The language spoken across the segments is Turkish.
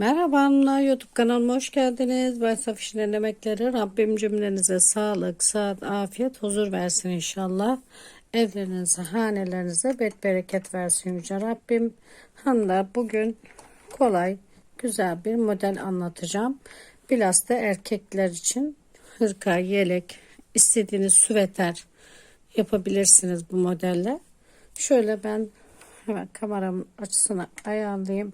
Merhaba hanımlar YouTube kanalıma hoş geldiniz. Ben Safiş'in emekleri. Rabbim cümlenize sağlık, sıhhat, afiyet, huzur versin inşallah. Evlerinize, hanelerinize bet bereket versin Yüce Rabbim. Hanımlar bugün kolay, güzel bir model anlatacağım. Bilhassa erkekler için hırka, yelek, istediğiniz süveter yapabilirsiniz bu modelle. Şöyle ben hemen kameramın açısını ayarlayayım.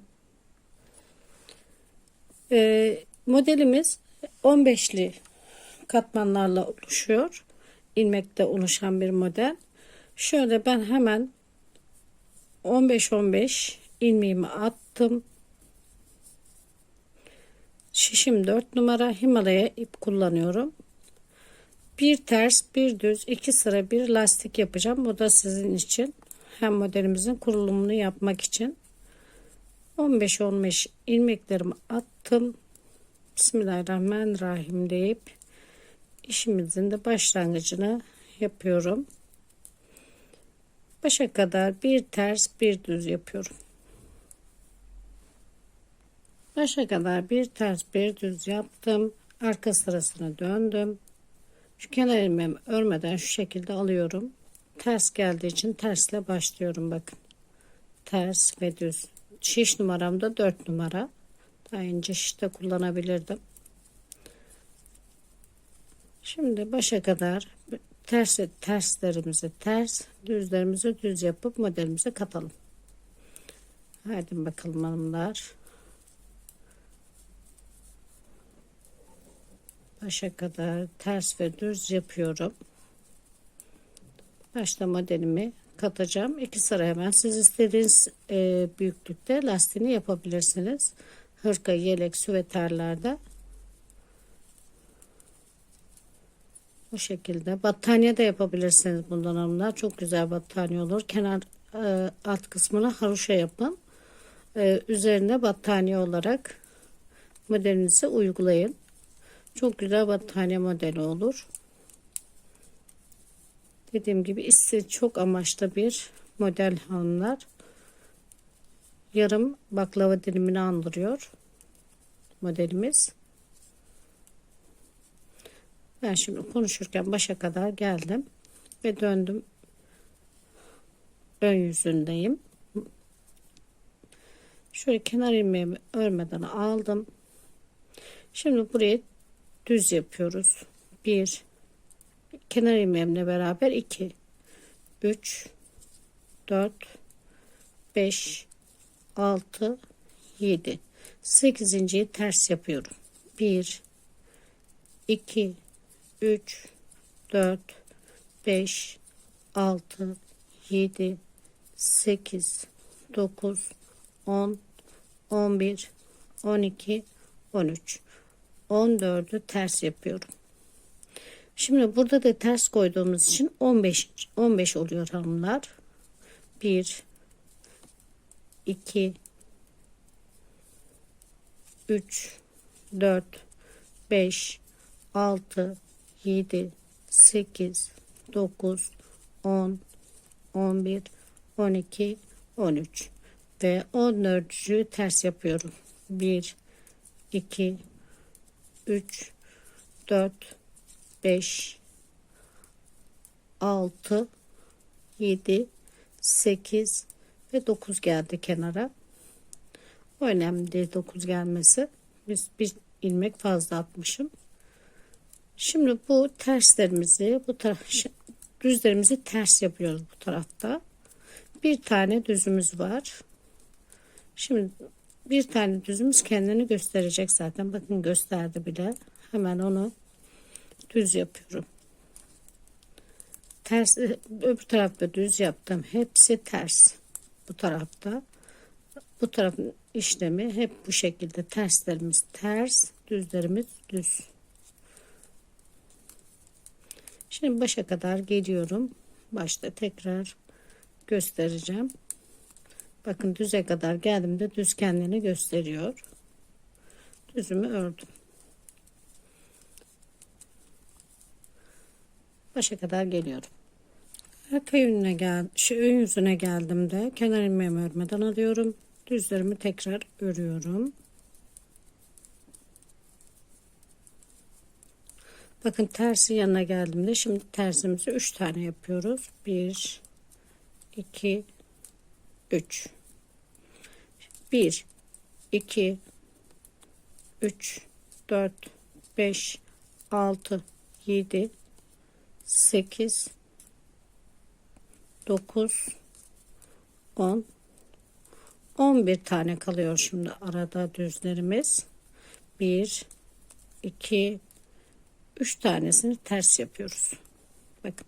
Ee, modelimiz 15'li katmanlarla oluşuyor. İlmekte oluşan bir model. Şöyle ben hemen 15-15 ilmeğimi attım. Şişim 4 numara Himalaya ip kullanıyorum. Bir ters bir düz iki sıra bir lastik yapacağım. Bu da sizin için hem modelimizin kurulumunu yapmak için. 15-15 ilmeklerimi attım. Bismillahirrahmanirrahim deyip işimizin de başlangıcını yapıyorum. Başa kadar bir ters bir düz yapıyorum. Başa kadar bir ters bir düz yaptım. Arka sırasına döndüm. Şu kenar ilmeğimi örmeden şu şekilde alıyorum. Ters geldiği için tersle başlıyorum bakın. Ters ve düz. Şiş numaram da 4 numara. Daha ince şiş de kullanabilirdim. Şimdi başa kadar ters terslerimizi ters, düzlerimizi düz yapıp modelimize katalım. Hadi bakalım hanımlar. Başa kadar ters ve düz yapıyorum. Başta modelimi katacağım. İki sıra hemen siz istediğiniz e, büyüklükte lastiğini yapabilirsiniz. Hırka, yelek, süveterlerde. Bu şekilde. Battaniye de yapabilirsiniz bundan hanımlar. Çok güzel battaniye olur. Kenar e, alt kısmına haroşa yapın. E, üzerine battaniye olarak modelinizi uygulayın. Çok güzel battaniye modeli olur. Dediğim gibi ise çok amaçlı bir model hanımlar. Yarım baklava dilimini andırıyor modelimiz. Ben şimdi konuşurken başa kadar geldim ve döndüm. Ön yüzündeyim. Şöyle kenar ilmeğimi örmeden aldım. Şimdi buraya düz yapıyoruz. 1 kenar ilmeğimle beraber 2 3 4 5 6 7 8. ters yapıyorum. 1 2 3 4 5 6 7 8 9 10 11 12 13 14'ü ters yapıyorum. Şimdi burada da ters koyduğumuz için 15 15 oluyor hanımlar. 1 2 3 4 5 6 7 8 9 10 11 12 13 ve 14'ü ters yapıyorum. 1 2 3 4 5 6 7 8 ve 9 geldi kenara. O önemli değil 9 gelmesi. Biz bir ilmek fazla atmışım. Şimdi bu terslerimizi bu taraf düzlerimizi ters yapıyoruz bu tarafta. Bir tane düzümüz var. Şimdi bir tane düzümüz kendini gösterecek zaten. Bakın gösterdi bile. Hemen onu düz yapıyorum. Ters öbür tarafta düz yaptım. Hepsi ters. Bu tarafta. Bu tarafın işlemi hep bu şekilde terslerimiz ters, düzlerimiz düz. Şimdi başa kadar geliyorum. Başta tekrar göstereceğim. Bakın düze kadar geldiğimde düz kendini gösteriyor. Düzümü ördüm. başa kadar geliyorum. Ee, Arka gel, şu ön yüzüne geldiğimde kenar ilmeğimi örmeden alıyorum. Düzlerimi tekrar örüyorum. Bakın tersi yanına geldiğimde şimdi tersimizi 3 tane yapıyoruz. 1 2 3 1 2 3 4 5 6 7 8 9 10 11 tane kalıyor şimdi arada düzlerimiz. 1 2 3 tanesini ters yapıyoruz. Bakın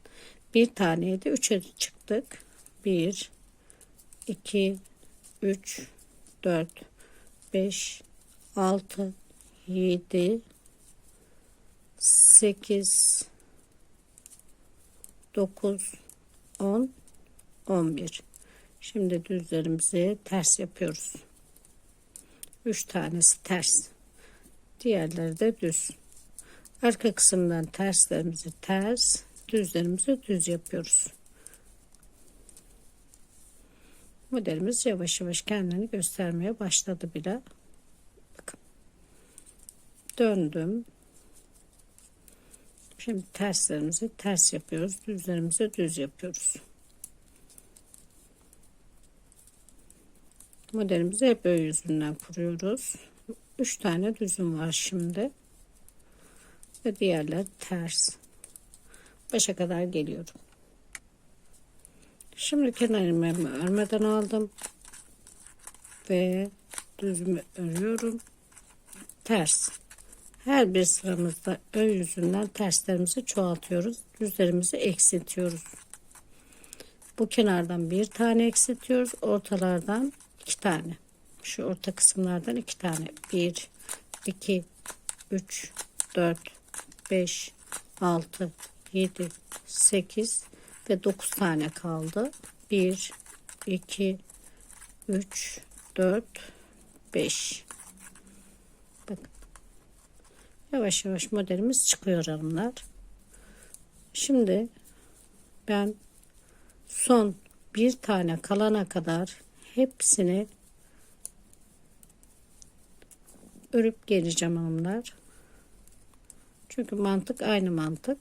bir taneydi 3'e çıktık. 1 2 3 4 5 6 7 8 9 10 11 şimdi düzlerimizi ters yapıyoruz. 3 tanesi ters. Diğerleri de düz. Arka kısımdan terslerimizi ters düzlerimizi düz yapıyoruz. Modelimiz yavaş yavaş kendini göstermeye başladı bile. Bakın. Döndüm Şimdi terslerimizi ters yapıyoruz. Düzlerimizi düz yapıyoruz. Modelimizi hep ön yüzünden kuruyoruz. 3 tane düzüm var şimdi. Ve diğerler ters. Başa kadar geliyorum. Şimdi kenar ilmeğimi örmeden aldım. Ve düzümü örüyorum. Ters. Her bir sıramızda ön yüzünden terslerimizi çoğaltıyoruz. Düzlerimizi eksiltiyoruz. Bu kenardan bir tane eksiltiyoruz. Ortalardan iki tane. Şu orta kısımlardan iki tane. Bir, iki, üç, dört, beş, altı, yedi, sekiz ve dokuz tane kaldı. Bir, iki, üç, dört, beş. Bakın Yavaş yavaş modelimiz çıkıyor hanımlar. Şimdi ben son bir tane kalana kadar hepsini örüp geleceğim hanımlar. Çünkü mantık aynı mantık.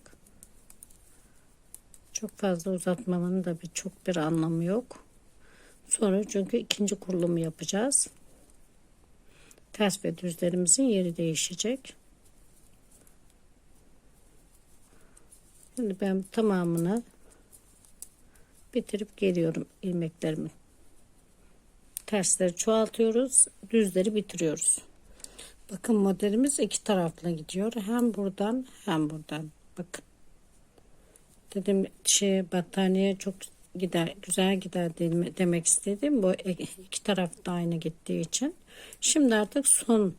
Çok fazla uzatmanın da bir çok bir anlamı yok. Sonra çünkü ikinci kurulumu yapacağız. Ters ve düzlerimizin yeri değişecek. Şimdi ben tamamını bitirip geliyorum ilmeklerimi. Tersleri çoğaltıyoruz. Düzleri bitiriyoruz. Bakın modelimiz iki taraflı gidiyor. Hem buradan hem buradan. Bakın. Dedim şey battaniye çok gider güzel gider demek istedim. Bu iki tarafta aynı gittiği için. Şimdi artık son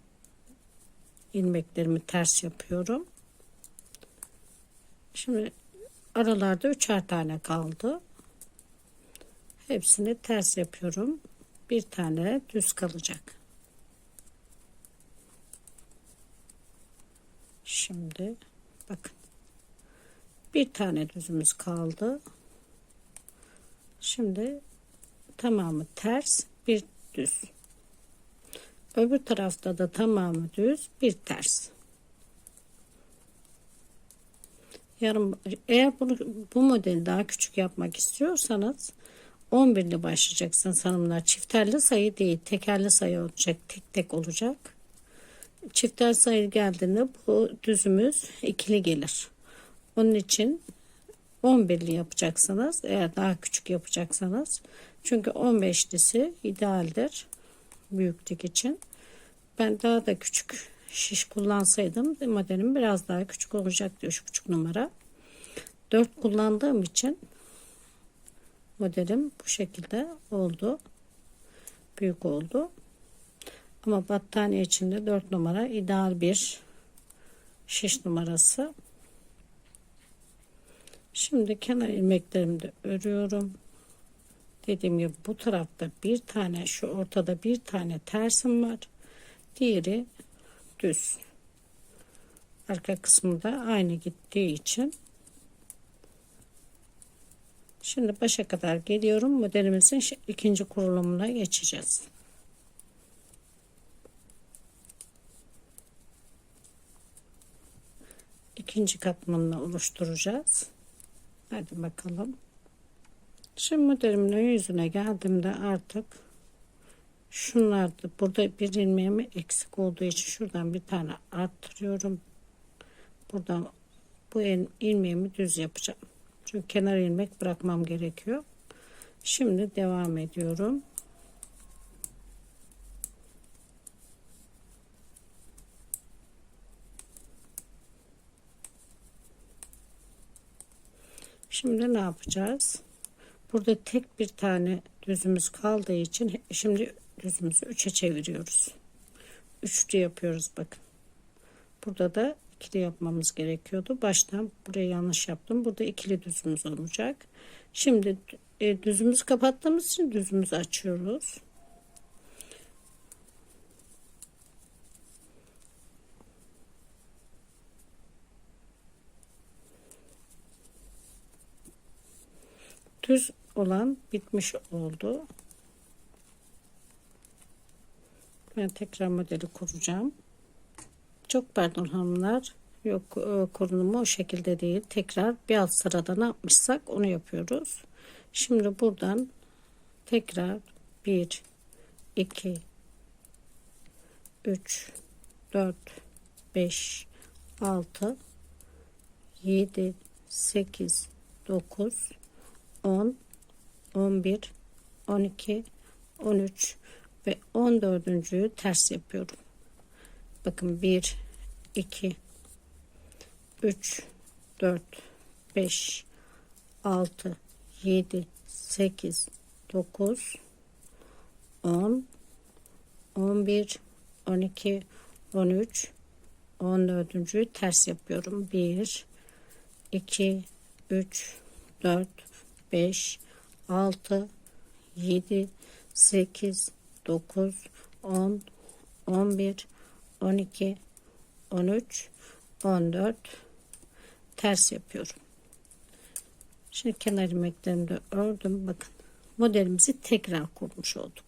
ilmeklerimi ters yapıyorum. Şimdi aralarda üçer tane kaldı. Hepsini ters yapıyorum. Bir tane düz kalacak. Şimdi bakın. Bir tane düzümüz kaldı. Şimdi tamamı ters bir düz. Öbür tarafta da tamamı düz bir ters. Yarım eğer bunu bu modeli daha küçük yapmak istiyorsanız 11 ile başlayacaksınız hanımlar. Çifterli sayı değil, tekerli sayı olacak, tek tek olacak. Çifter sayı geldiğinde bu düzümüz ikili gelir. Onun için 11'li yapacaksınız. Eğer daha küçük yapacaksanız. Çünkü 15'lisi idealdir. Büyüklük için. Ben daha da küçük şiş kullansaydım modelim biraz daha küçük olacaktı 3,5 numara. 4 kullandığım için modelim bu şekilde oldu. Büyük oldu. Ama battaniye içinde 4 numara ideal bir şiş numarası. Şimdi kenar ilmeklerimi de örüyorum. Dediğim gibi bu tarafta bir tane şu ortada bir tane tersim var. Diğeri düz. Arka kısmı da aynı gittiği için. Şimdi başa kadar geliyorum. Modelimizin ikinci kurulumuna geçeceğiz. ikinci katmanını oluşturacağız. Hadi bakalım. Şimdi modelimin yüzüne geldiğimde artık şunlar da burada bir ilmeğimi eksik olduğu için şuradan bir tane arttırıyorum. Buradan bu ilmeğimi düz yapacağım. Çünkü kenar ilmek bırakmam gerekiyor. Şimdi devam ediyorum. Şimdi ne yapacağız? Burada tek bir tane düzümüz kaldığı için şimdi düzümüzü 3'e çeviriyoruz. Üçlü yapıyoruz bakın. Burada da ikili yapmamız gerekiyordu. Baştan buraya yanlış yaptım. Burada ikili düzümüz olacak. Şimdi e, düzümüzü kapattığımız için düzümüzü açıyoruz. düz olan bitmiş oldu. Ben tekrar modeli kuracağım. Çok pardon hanımlar. Yok e, korunumu o şekilde değil. Tekrar bir alt sırada ne yapmışsak onu yapıyoruz. Şimdi buradan tekrar 1 2 3 4 5 6 7 8 9 10 11 12 13 ve 14.'ü ters yapıyorum. Bakın 1 2 3 4 5 6 7 8 9 10 11 12 13 14. ters yapıyorum. 1 2 3 4 5 6 7 8 9 10 11 12 13 14 ters yapıyorum. Şimdi kenar ilmeklerimi de ördüm. Bakın modelimizi tekrar kurmuş olduk.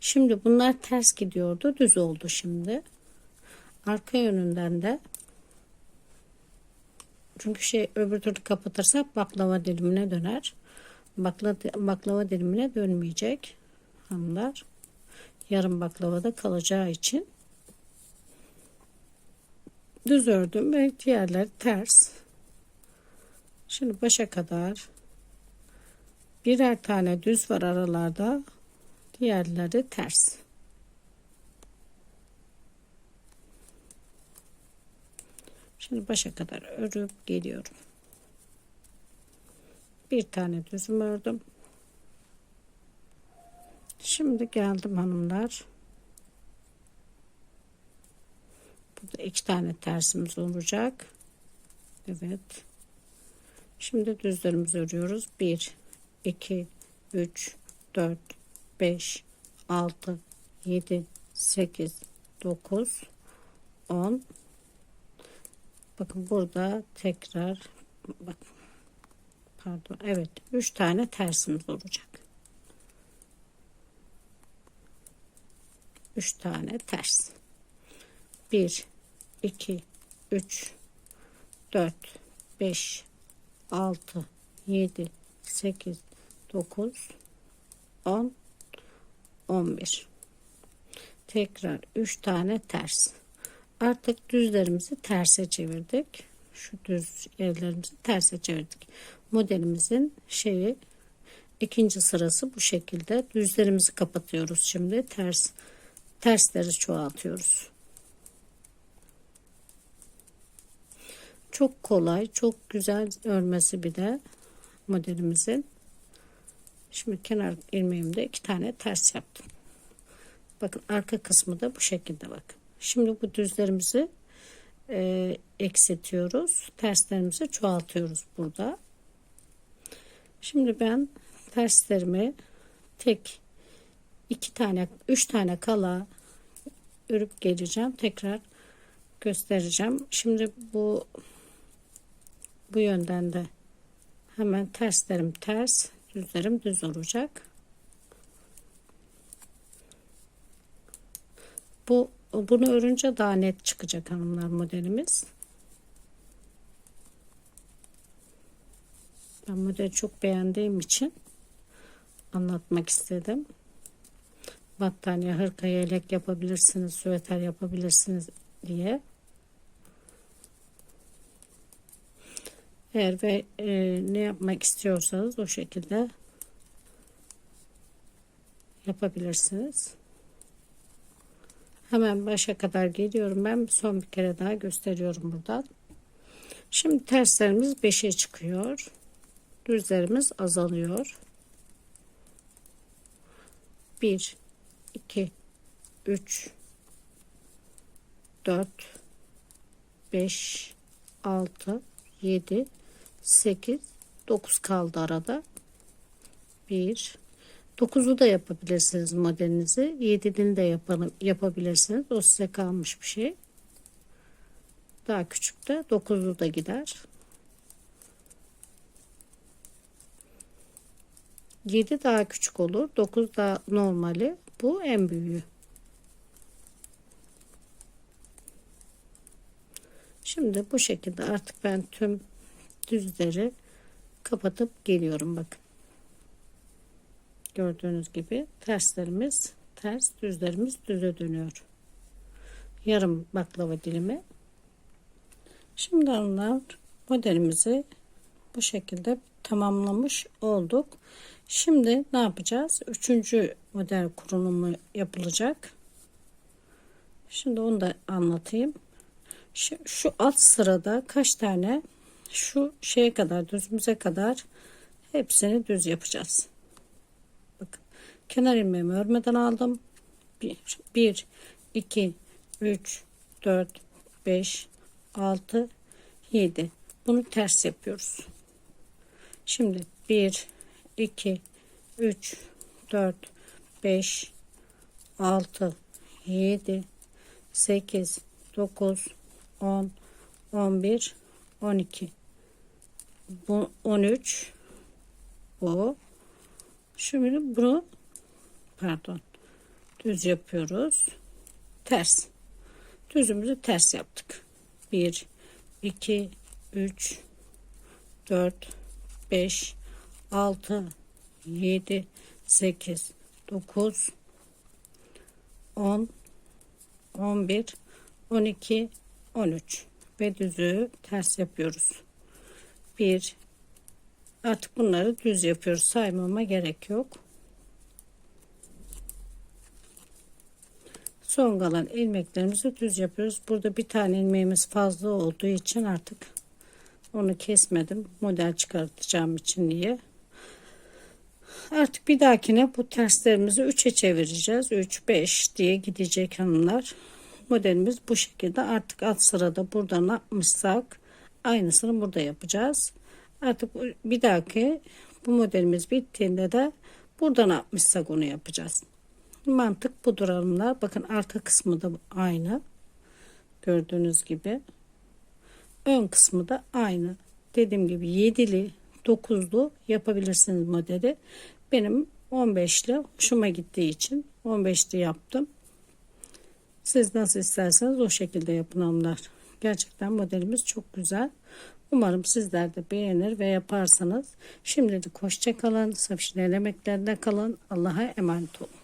Şimdi bunlar ters gidiyordu. Düz oldu şimdi. Arka yönünden de çünkü şey öbür türlü kapatırsak baklava dilimine döner. Bakla, baklava dilimine dönmeyecek hanımlar. Yarım baklavada kalacağı için düz ördüm ve diğerleri ters. Şimdi başa kadar birer tane düz var aralarda. Diğerleri ters. Şimdi başa kadar örüp geliyorum. Bir tane düzüm ördüm. Şimdi geldim hanımlar. Burada iki tane tersimiz olacak. Evet. Şimdi düzlerimizi örüyoruz. 1 2 3 4 5 6 7 8 9 10 bakın burada tekrar bak pardon. Evet. 3 tane tersimiz olacak. 3 tane ters 1 2 3 4 5 6 7 8 9 10 11 tekrar 3 tane ters. Artık düzlerimizi terse çevirdik şu düz yerlerimizi terse çevirdik. Modelimizin şeyi ikinci sırası bu şekilde. Düzlerimizi kapatıyoruz şimdi. Ters tersleri çoğaltıyoruz. Çok kolay çok güzel örmesi bir de modelimizin. Şimdi kenar ilmeğimde iki tane ters yaptım. Bakın arka kısmı da bu şekilde bak. Şimdi bu düzlerimizi e, eksiltiyoruz. Terslerimizi çoğaltıyoruz burada. Şimdi ben terslerimi tek iki tane üç tane kala örüp geleceğim. Tekrar göstereceğim. Şimdi bu bu yönden de hemen terslerim ters düzlerim düz olacak. Bu bunu örünce daha net çıkacak hanımlar modelimiz. Ben modeli çok beğendiğim için anlatmak istedim. Battaniye, hırka, yelek yapabilirsiniz, süveter yapabilirsiniz diye. Eğer ve e, ne yapmak istiyorsanız o şekilde yapabilirsiniz. Hemen başa kadar geliyorum. Ben son bir kere daha gösteriyorum buradan. Şimdi terslerimiz 5'e çıkıyor. Düzlerimiz azalıyor. 1 2 3 4 5 6 7 8 9 kaldı arada. 1 9'u da yapabilirsiniz modelinizi. 7'ini de yapalım, yapabilirsiniz. O size kalmış bir şey. Daha küçük de 9'u da gider. 7 daha küçük olur. 9 da normali. Bu en büyüğü. Şimdi bu şekilde artık ben tüm düzleri kapatıp geliyorum bakın. Gördüğünüz gibi terslerimiz ters düzlerimiz düze dönüyor. Yarım baklava dilimi. Şimdi onlar modelimizi bu şekilde tamamlamış olduk. Şimdi ne yapacağız? Üçüncü model kurulumu yapılacak. Şimdi onu da anlatayım. Şu, şu alt sırada kaç tane şu şeye kadar düzümüze kadar hepsini düz yapacağız. Kenar ilmeğimi örmeden aldım. 1, 1 2 3 4 5 6 7 bunu ters yapıyoruz. Şimdi 1 2 3 4 5 6 7 8 9 10 11 12 bu 13 bu şimdi bunu pardon düz yapıyoruz ters düzümüzü ters yaptık 1 2 3 4 5 6 7 8 9 10 11 12 13 ve düzü ters yapıyoruz. 1 artık bunları düz yapıyoruz. Saymama gerek yok. Son kalan ilmeklerimizi düz yapıyoruz. Burada bir tane ilmeğimiz fazla olduğu için artık onu kesmedim. Model çıkartacağım için diye. Artık bir dahakine bu terslerimizi 3'e çevireceğiz. 3 5 diye gidecek hanımlar. Modelimiz bu şekilde. Artık alt sırada burada ne yapmışsak aynısını burada yapacağız. Artık bir dahaki bu modelimiz bittiğinde de burada ne yapmışsak onu yapacağız. Mantık budur hanımlar. Bakın arka kısmı da aynı. Gördüğünüz gibi. Ön kısmı da aynı. Dediğim gibi 7'li 9'lu yapabilirsiniz modeli. Benim 15'li hoşuma gittiği için 15'li yaptım. Siz nasıl isterseniz o şekilde yapın hanımlar. Gerçekten modelimiz çok güzel. Umarım sizler de beğenir ve yaparsanız. Şimdilik hoşça kalın. Safişler emeklerinde kalın. Allah'a emanet olun.